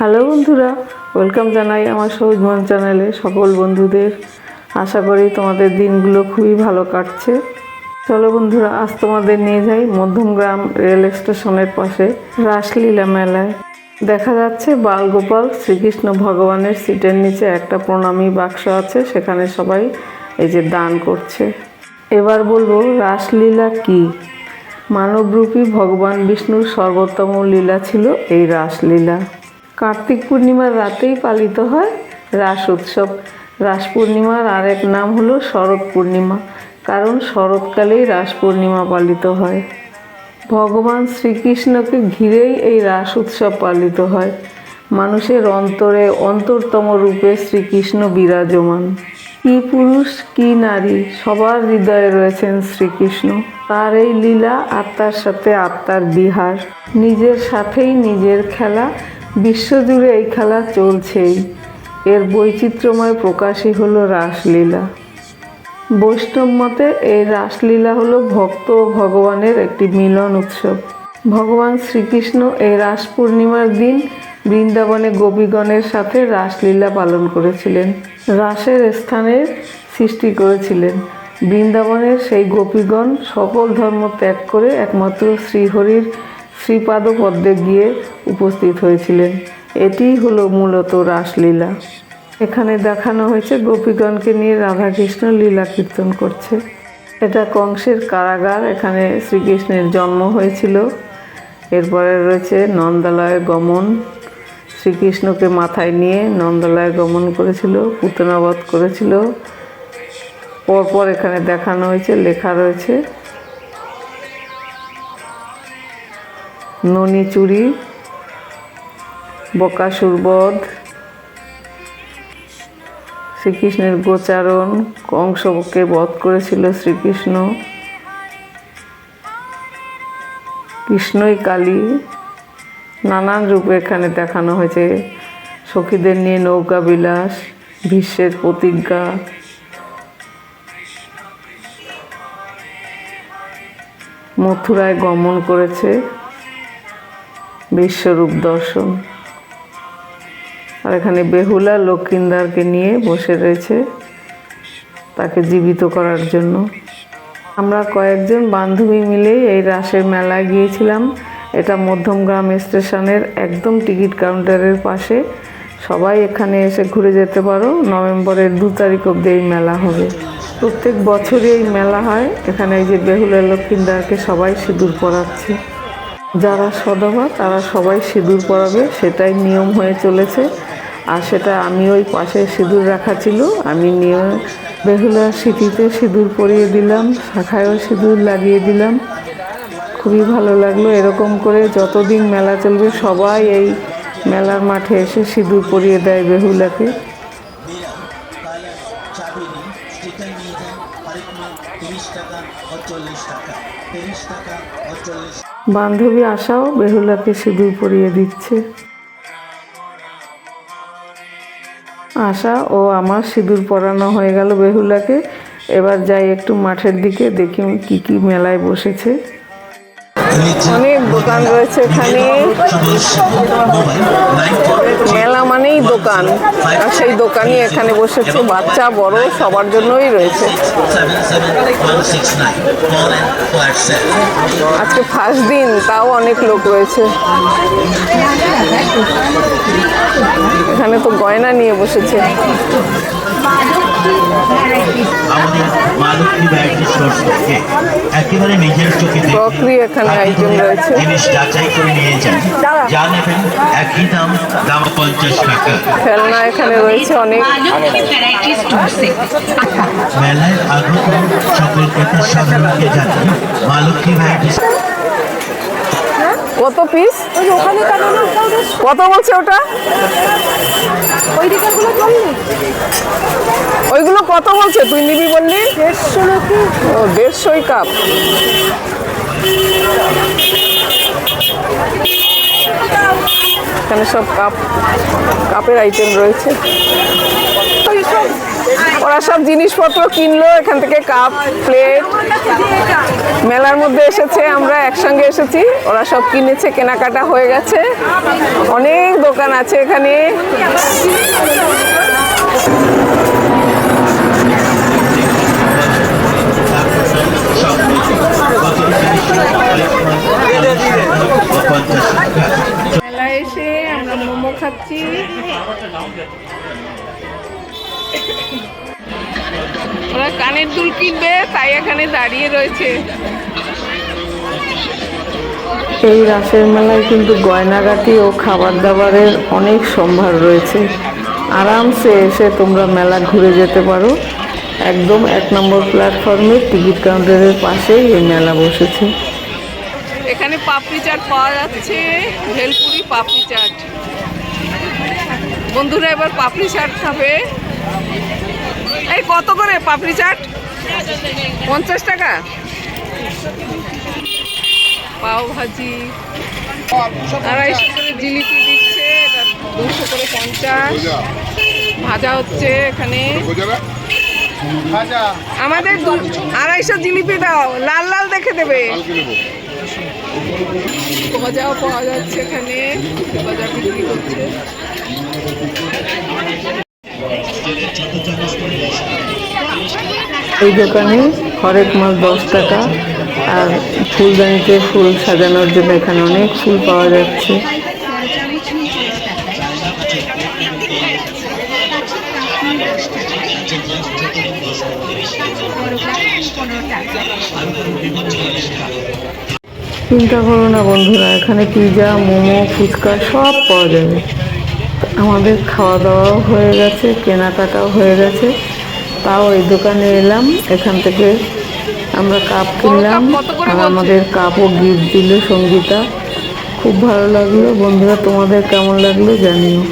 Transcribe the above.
Hello বন্ধুরা, welcome জানাই আমার সবুজ মন চ্যানেলে সকল বন্ধুদের। আশা করি তোমাদের দিনগুলো খুবই ভালো কাটছে। চলো বন্ধুরা, আজ তোমাদের নিয়ে যাই মধ্যমগ্রাম রেল স্টেশনের পাশে রাসলীলা মেলায়। দেখা যাচ্ছে বালগোপাল শ্রীকৃষ্ণ ভগবানের সিটের নিচে একটা প্রণামী বাক্স আছে, সেখানে সবাই এই যে দান করছে। এবার বলব, রাসলীলা কী? মানবরূপী ভগবান বিষ্ণুর সর্বোত্তম লীলা ছিল এই রাসলীলা। কার্তিক পূর্ণিমার রাতেই পালিত হয় রাস উৎসব। রাস পূর্ণিমার আরেক নাম হলো শরৎ পূর্ণিমা, কারণ শরৎকালেই রাস পূর্ণিমা পালিত হয়। ভগবান শ্রীকৃষ্ণকে ঘিরেই এই রাস উৎসব পালিত হয়। মানুষের অন্তরে অন্তরতম রূপে শ্রীকৃষ্ণ বিরাজমান। কি পুরুষ, কি নারী, সবার হৃদয়ে রয়েছেন শ্রীকৃষ্ণ। তার এই লীলা আত্মার সাথে আত্মার বিহার। নিজের সাথেই নিজের খেলা বিশ্বজুড়ে এই খেলা চলছেই। এর বৈচিত্র্যময় প্রকাশই হলো রাসলীলা। বৈষ্ণব মতে এই রাসলীলা হলো ভক্ত ও ভগবানের একটি মিলন উৎসব। ভগবান শ্রীকৃষ্ণ এই রাস পূর্ণিমার দিন বৃন্দাবনে গোপীগণের সাথে রাসলীলা পালন করেছিলেন। রাসের স্থানের সৃষ্টি করেছিলেন। বৃন্দাবনের সেই গোপীগণ সকল ধর্ম ত্যাগ করে একমাত্র শ্রীহরির শ্রীপাদ পদ্মে গিয়ে উপস্থিত হয়েছিলেন। এটিই হলো মূলত রাসলীলা। এখানে দেখানো হয়েছে গোপীগণকে নিয়ে রাধাকৃষ্ণ লীলা কীর্তন করছে। এটা কংসের কারাগার, এখানে শ্রীকৃষ্ণের জন্ম হয়েছিল। এরপরে রয়েছে নন্দালয় গমন। শ্রীকৃষ্ণকে মাথায় নিয়ে নন্দালয় গমন করেছিল, পুতনাবধ করেছিল। পরপর এখানে দেখানো হয়েছে, লেখা রয়েছে ননি চুরি বকাসুর বধ শ্রীকৃষ্ণের গোচারণ, কংসকে বধ করেছিল শ্রীকৃষ্ণ। কৃষ্ণই কালী। নানান রূপে এখানে দেখানো হয়েছে। সখীদের নিয়ে নৌকা বিলাস, ভীষ্মের প্রতিজ্ঞা। মথুরায় গমন করেছে। বিশ্বরূপ দর্শন। আর এখানে বেহুলা লক্ষ্মীন্দারকে নিয়ে বসে রয়েছে তাকে জীবিত করার জন্য। আমরা কয়েকজন বান্ধবী মিলে এই রাসের মেলায় গিয়েছিলাম। এটা মধ্যমগ্রাম স্টেশনের একদম টিকিট কাউন্টারের পাশে। সবাই এখানে এসে ঘুরে যেতে পারো। নভেম্বরের দু তারিখ অব্দি এই মেলা হবে। প্রত্যেক বছরই এই মেলা হয়। এখানে এই যে বেহুলা লক্ষ্মীন্দারকে সবাই সিঁদুর পরাচ্ছে। যারা সদবা তারা সবাই সিঁদুর পরাবে, সেটাই নিয়ম হয়ে চলেছে। আর সেটা আমি ওই পাশে সিঁদুর রাখা ছিল। আমি নিয়ে বেহুলার স্মৃতিতে সিঁদুর পরিয়ে দিলাম, শাখায়ও সিঁদুর লাগিয়ে দিলাম। খুবই ভালো লাগল এরকম করে যতদিন মেলা চলবে, সবাই এই মেলার মাঠে এসে সিঁদুর পরিয়ে দেয় বেহুলাকে। টাকা টাকা টাকা বান্ধবী আশাও বেহুলাকে সিঁদুর পরিয়ে দিচ্ছে। আশা ও আমার সিঁদুর পরানো হয়ে গেল বেহুলাকে। এবার যাই একটু মাঠের দিকে, দেখি কি কি মেলায় বসেছে। অনেক দোকান রয়েছে এখানে। মেলা মানেই দোকান। দোকানই এখানে বসেছে, বাচ্চা, বড়, সবার জন্যই রয়েছে। আজকে ফার্স্ট দিন, তাও অনেক লোক রয়েছে। এখানে তো গয়না নিয়ে বসেছে। আমাদের ভ্যারাইটি স্টোর থেকে একেবারে নিজের চোখে দেখে জিনিস যাচাই করে নিয়ে যান। যা নেবেন একই দাম দাম পঞ্চাশ টাকা। খেলনা এখানে রয়েছে অনেক। মেলায় আগত সকল ক্রেতার জানান। কত পিস কত বলছে ওটা? ওইগুলো কত বলছে? তুই নিবি বললি? দেড়শো নাকি? ও দেড়শোই কাপ। এখানে সব কাপ কাপের আইটেম রয়েছে। ওরা সব জিনিসপত্র কিনলো এখান থেকে কাপ প্লেট মেলার মধ্যে এসেছে আমরা একসঙ্গে এসেছি। ওরা সব কিনেছে কেনাকাটা হয়ে গেছে। অনেক দোকান আছে এখানে। ওরা কানের দুল কিনবে তাই এখানে দাঁড়িয়ে রয়েছে। এই রাসের মেলায় কিন্তু গয়নাগাটি ও খাবার দাবারের অনেক সম্ভার রয়েছে। আরামসে এসে তোমরা মেলা ঘুরে যেতে পারো। একদম এক নম্বর প্ল্যাটফর্মে টিকিট কাউন্টারের পাশেই এই মেলা বসেছে। এখানে পাপড়ি চাট পাওয়া যাচ্ছে ভেলপুরি পাপড়ি চাট। বন্ধুরা এবার পাপড়ি চাট খাবে। এই কত করে পাপড়ি চাট? পঞ্চাশ টাকা? পাও ভাজি। আড়াইশো করে জিলিপি দিচ্ছে এটা দুশো করে পঞ্চাশ। ভাজা। হচ্ছে এখানে। আমাদের দু- আড়াইশো জিলিপি দাও লাল লাল দেখে দেবে? গজাও পাওয়া যাচ্ছে এখানে। গজা বিক্রি করছে এই দোকানে হরেক মাল দশ টাকা আর ফুলদানিতে ফুল সাজানোর জন্য এখানে অনেক ফুল পাওয়া যাচ্ছে। চিন্তা করো না বন্ধুরা এখানে পিজা মোমো ফুচকা সব পাওয়া যাবে। আমাদের খাওয়া দাওয়াও হয়ে গেছে কেনাকাটাও হয়ে গেছে। তাও এই দোকানে এলাম এখান থেকে আমরা কাপ কিনলাম আর আমাদের কাপও গিফট দিল সঙ্গীতা। খুব ভালো লাগল বন্ধুরা তোমাদের কেমন লাগল জানিও।